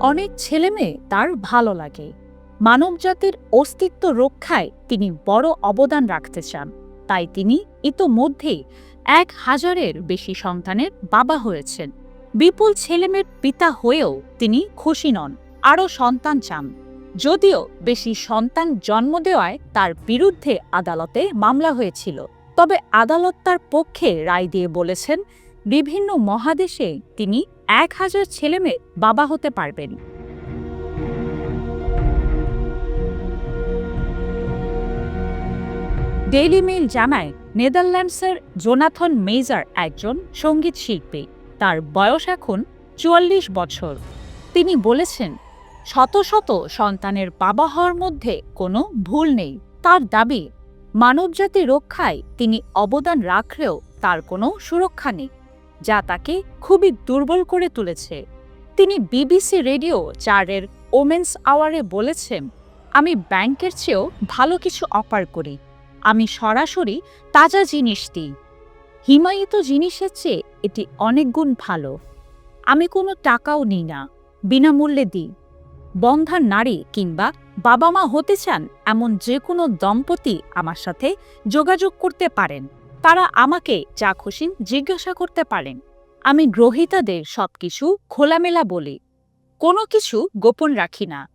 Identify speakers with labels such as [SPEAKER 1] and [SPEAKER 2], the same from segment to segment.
[SPEAKER 1] অনেক ছেলেমেয়ে তার ভালো লাগে। মানবজাতির অস্তিত্ব রক্ষায় তিনি বড় অবদান রাখতে চান। তাই তিনি ইতোমধ্যেই এক হাজারের বেশি সন্তানের বাবা হয়েছেন। বিপুল ছেলেমেয়ের পিতা হয়েও তিনি খুশি নন, আরও সন্তান চান। যদিও বেশি সন্তান জন্ম দেওয়ায় তার বিরুদ্ধে আদালতে মামলা হয়েছিল। তবে আদালত তার পক্ষে রায় দিয়ে বলেছেন বিভিন্ন মহাদেশে তিনি এক হাজার ছেলেমেয়ে বাবা হতে পারবেন। ডেইলি মেইল জানায় নেদারল্যান্ডসের জোনাথন মেজার একজন সংগীত শিল্পী। তার বয়স এখন চুয়াল্লিশ বছর। তিনি বলেছেন, শত শত সন্তানের বাবা হওয়ার মধ্যে কোনো ভুল নেই। তার দাবি, মানবজাতি রক্ষায় তিনি অবদান রাখলেও তার কোনো সুরক্ষা নেই। যা তাকে খুবই দুর্বল করে তুলেছে। তিনি বিবিসি রেডিও চারের ওমেন্স আওয়ারে বলেছেন, আমি ব্যাংকের চেয়েও ভালো কিছু অফার করি। আমি সরাসরি তাজা জিনিস দিই। হিমায়িত জিনিসের চেয়ে এটি অনেক গুণ ভালো। আমি কোনো টাকাও নিই না, বিনামূল্যে দিই। বন্ধার নারী কিংবা বাবা মা হতে চান এমন যে কোনো দম্পতি আমার সাথে যোগাযোগ করতে পারেন। তারা আমাকে যা খুশি জিজ্ঞাসা করতে পারেন। আমি গ্রহীতাদের সবকিছু খোলামেলা বলি। কোনো কিছু গোপন রাখি না।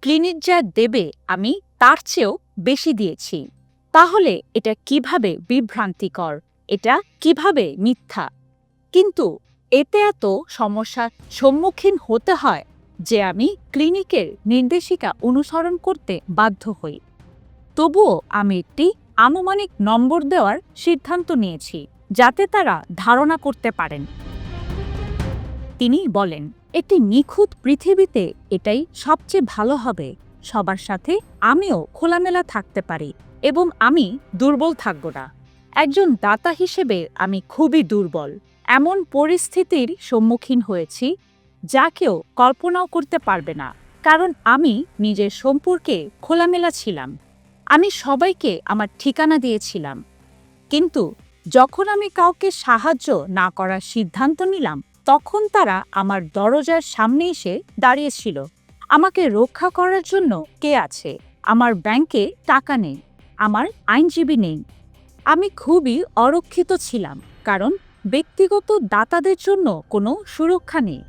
[SPEAKER 1] ক্লিনিক যা দেবে আমি তার চেয়েও বেশি দিয়েছি। তাহলে এটা কীভাবে বিভ্রান্তিকর? এটা কীভাবে মিথ্যা? কিন্তু এতে এত সমস্যার সম্মুখীন হতে হয় যে আমি ক্লিনিকের নির্দেশিকা অনুসরণ করতে বাধ্য হই। তবুও আমি একটি আনুমানিক নম্বর দেওয়ার সিদ্ধান্ত নিয়েছি, যাতে তারা ধারণা করতে পারেন। তিনি বলেন, একটি নিখুঁত পৃথিবীতে এটাই সবচেয়ে ভালো হবে। সবার সাথে আমিও খোলামেলা থাকতে পারি এবং আমি দুর্বল থাকব না। একজন দাতা হিসেবে আমি খুবই দুর্বল। এমন পরিস্থিতির সম্মুখীন হয়েছি যা কেউ কল্পনাও করতে পারবে না। কারণ আমি নিজের সম্পর্কে খোলামেলা ছিলাম। আমি সবাইকে আমার ঠিকানা দিয়েছিলাম। কিন্তু যখন আমি কাউকে সাহায্য না করার সিদ্ধান্ত নিলাম, তখন তারা আমার দরজার সামনে এসে দাঁড়িয়েছিল। আমাকে রক্ষা করার জন্য কে আছে? আমার ব্যাংকে টাকা নেই। আমার আইনজীবী নেই। আমি খুবই অরক্ষিত ছিলাম, কারণ ব্যক্তিগত দাতাদের জন্য কোনো সুরক্ষা নেই।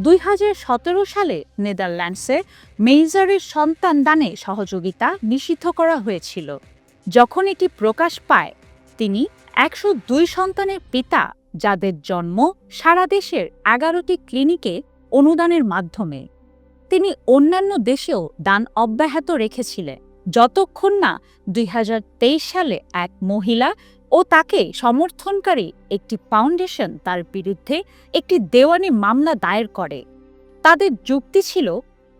[SPEAKER 1] দুই হাজার সতেরো সালে নেদারল্যান্ডসে মেইজারের সন্তান দানে সহযোগিতা নিষিদ্ধ করা হয়েছিল। যখন এটি প্রকাশ পায়, তিনি একশো দুই সন্তানের পিতা, যাদের জন্ম সারা দেশের এগারোটি ক্লিনিকে অনুদানের মাধ্যমে। তিনি অন্যান্য দেশেও দান অব্যাহত রেখেছিলেন। যতক্ষণ না দুই হাজার তেইশ সালে এক মহিলা ও তাকে সমর্থনকারী একটি ফাউন্ডেশন তার বিরুদ্ধে একটি দেওয়ানি মামলা দায়ের করে। তাদের যুক্তি ছিল,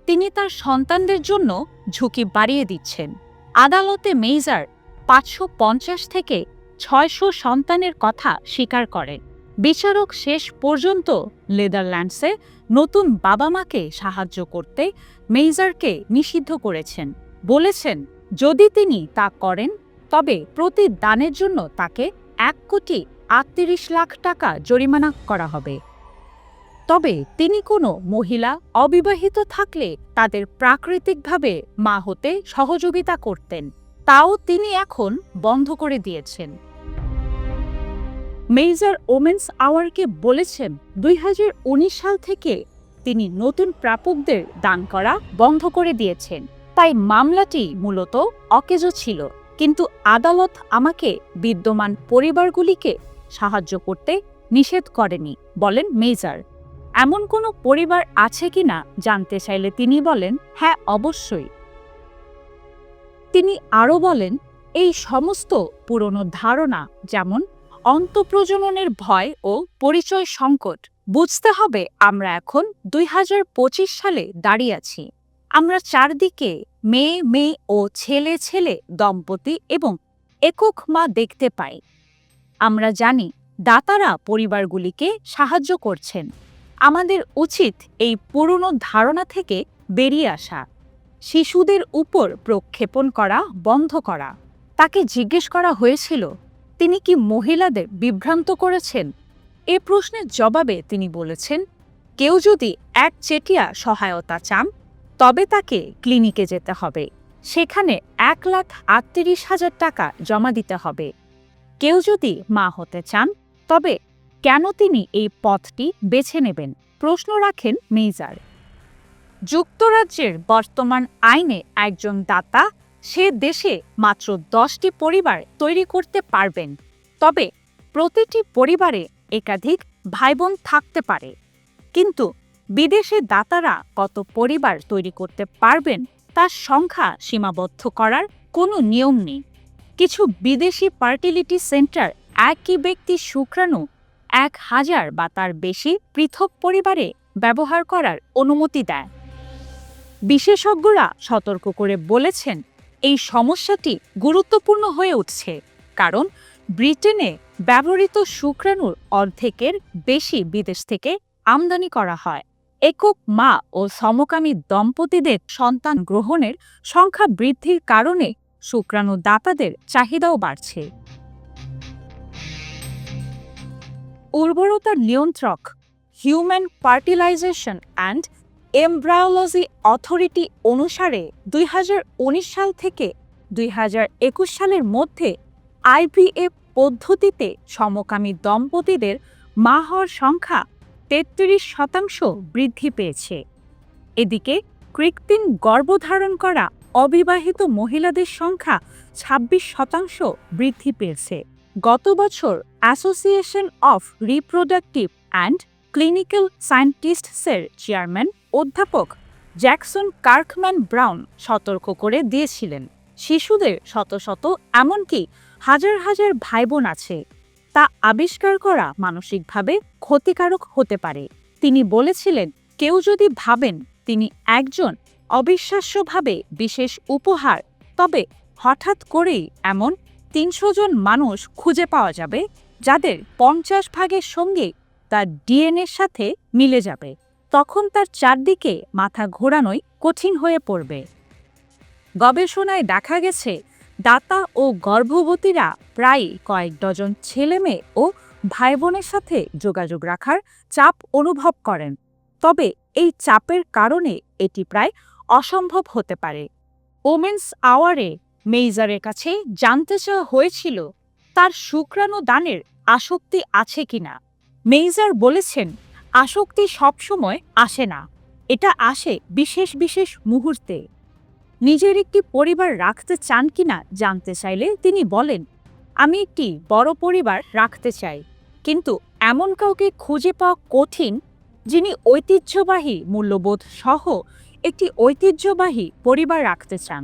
[SPEAKER 1] তিনি তার সন্তানদের জন্য ঝুঁকি বাড়িয়ে দিচ্ছেন। আদালতে মেইজার পাঁচশো পঞ্চাশ থেকে ছয়শো সন্তানের কথা স্বীকার করেন। বিচারক শেষ পর্যন্ত নেদারল্যান্ডসে নতুন বাবা মাকে সাহায্য করতে মেইজারকে নিষিদ্ধ করেছেন। বলেছেন, যদি তিনি তা করেন তবে প্রতি দানের জন্য তাকে এক কোটি আটত্রিশ লাখ টাকা জরিমানা করা হবে। তবে তিনি কোনো মহিলা অবিবাহিত থাকলে তাদের প্রাকৃতিকভাবে মা হতে সহযোগিতা করতেন, তাও তিনি এখন বন্ধ করে দিয়েছেন। মেইজার ওমেন্স আওয়ারকে বলেছেন, দুই হাজার উনিশ সাল থেকে তিনি নতুন প্রাপকদের দান করা বন্ধ করে দিয়েছেন। তাই মামলাটি মূলত অকেজো ছিল। কিন্তু আদালত আমাকে বিদ্যমান পরিবারগুলিকে সাহায্য করতে নিষেধ করেনি, বলেন মেজার। এমন কোনো পরিবার আছে কিনা জানতে চাইলে তিনি বলেন হ্যাঁ অবশ্যই। তিনি আরও বলেন, এই সমস্ত পুরনো ধারণা, যেমন অন্তঃপ্রজননের ভয় ও পরিচয় সংকট, বুঝতে হবে আমরা এখন দুই হাজার পঁচিশ সালে দাঁড়িয়ে আছি। আমরা চারদিকে মেয়ে মেয়ে ও ছেলে ছেলে, দম্পতি এবং একক মা দেখতে পাই। আমরা জানি দাতারা পরিবারগুলিকে সাহায্য করছেন। আমাদের উচিত এই পুরনো ধারণা থেকে বেরিয়ে আসা, শিশুদের উপর প্রক্ষেপণ করা, বন্ধ করা। তাকে জিজ্ঞেস করা হয়েছিল, তিনি কি মহিলাদের বিভ্রান্ত করেছেন? এ প্রশ্নের জবাবে তিনি বলেছেন, কেউ যদি এক চেটিয়া সহায়তা চান তবে তাকে ক্লিনিকে যেতে হবে। সেখানে এক লাখ আটত্রিশ হাজার টাকা জমা দিতে হবে। কেউ যদি মা হতে চান, তবে কেন তিনি এই পথটি বেছে নেবেন? প্রশ্ন রাখেন মেইজার। যুক্তরাজ্যের বর্তমান আইনে একজন দাতা সে দেশে মাত্র দশটি পরিবার তৈরি করতে পারবেন, তবে প্রতিটি পরিবারে একাধিক ভাইবোন থাকতে পারে। কিন্তু বিদেশে দাতারা কত পরিবার তৈরি করতে পারবেন, তার সংখ্যা সীমাবদ্ধ করার কোনো নিয়ম নেই। কিছু বিদেশি ফার্টিলিটি সেন্টার একই ব্যক্তি শুক্রাণু এক হাজার বা তার বেশি পৃথক পরিবারে ব্যবহার করার অনুমতি দেয়। বিশেষজ্ঞরা সতর্ক করে বলেছেন, এই সমস্যাটি গুরুত্বপূর্ণ হয়ে উঠছে, কারণ ব্রিটেনে ব্যবহৃত শুক্রাণুর অর্ধেকের বেশি বিদেশ থেকে আমদানি করা হয়। একক মা ও সমকামী দম্পতিদের সন্তান গ্রহণের সংখ্যা বৃদ্ধির কারণে শুক্রাণু দাতাদের চাহিদাও বাড়ছে। উর্বরতার নিয়ন্ত্রক human fertilisation and embryology authority অনুসারে দুই হাজার উনিশ সাল থেকে দুই হাজার একুশ সালের মধ্যে আইভিএফ পদ্ধতিতে সমকামী দম্পতিদের মা হওয়ার সংখ্যা তেত্রিশ শতাংশ বৃদ্ধি পেয়েছে। এদিকে কৃত্রিম গর্ভধারণ করা অবিবাহিত মহিলাদের সংখ্যা ২৬ শতাংশ বৃদ্ধি পেয়েছে। গত বছর association of reproductive and clinical সায়েন্টিস্টসের chairman অধ্যাপক জ্যাকসন কার্কম্যান ব্রাউন সতর্ক করে দিয়েছিলেন, শিশুদের শত শত, এমনকি হাজার হাজার ভাইবোন আছে। তা আবিষ্কার করা মানসিকভাবে ক্ষতিকারক হতে পারে। তিনি বলেছিলেন, কেউ যদি ভাবেন তিনি একজন অবিশ্বাস্যভাবে বিশেষ উপহার, তবে হঠাৎ করেই এমন তিনশো জন মানুষ খুঁজে পাওয়া যাবে, যাদের পঞ্চাশ ভাগের সঙ্গে তার ডিএনএর সাথে মিলে যাবে। তখন তার চারদিকে মাথা ঘোরানোই কঠিন হয়ে পড়বে। গবেষণায় দেখা গেছে দাতা ও গর্ভবতীরা প্রায় কয়েক ডজন ছেলেমেয়ে ও ভাই বোনের সাথে যোগাযোগ রাখার চাপ অনুভব করেন। তবে এই চাপের কারণে এটি প্রায় অসম্ভব হতে পারে। ওমেন্স আওয়ারে মেইজারের কাছে জানতে চাওয়া হয়েছিল, তার শুক্রাণু দানের আসক্তি আছে কিনা? মেইজার বলেছেন, আসক্তি সবসময় আসে না। এটা আসে বিশেষ বিশেষ মুহূর্তে। নিজের একটি পরিবার রাখতে চান কিনা জানতে চাইলে তিনি বলেন, আমি একটি বড় পরিবার রাখতে চাই, কিন্তু এমন কাউকে খুঁজে পাওয়া কঠিন যিনি ঐতিহ্যবাহী মূল্যবোধ সহ একটি ঐতিহ্যবাহী পরিবার রাখতে চান।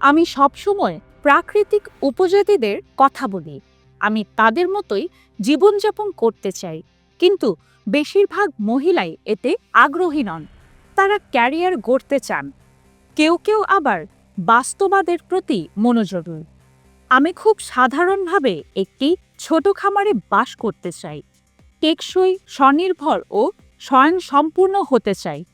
[SPEAKER 1] আমি সবসময় প্রাকৃতিক উপজাতিদের কথা বলি। আমি তাদের মতোই জীবনযাপন করতে চাই, কিন্তু বেশিরভাগ মহিলাই এতে আগ্রহী নন। তারা ক্যারিয়ার গড়তে চান। কেউ কেউ আবার বাস্তবাদের প্রতি মনোযোগী আমি খুব সাধারণভাবে একটি ছোট খামারে বাস করতে চাই। টেকসই, স্বনির্ভর ও স্বয়ংসম্পূর্ণ হতে চাই।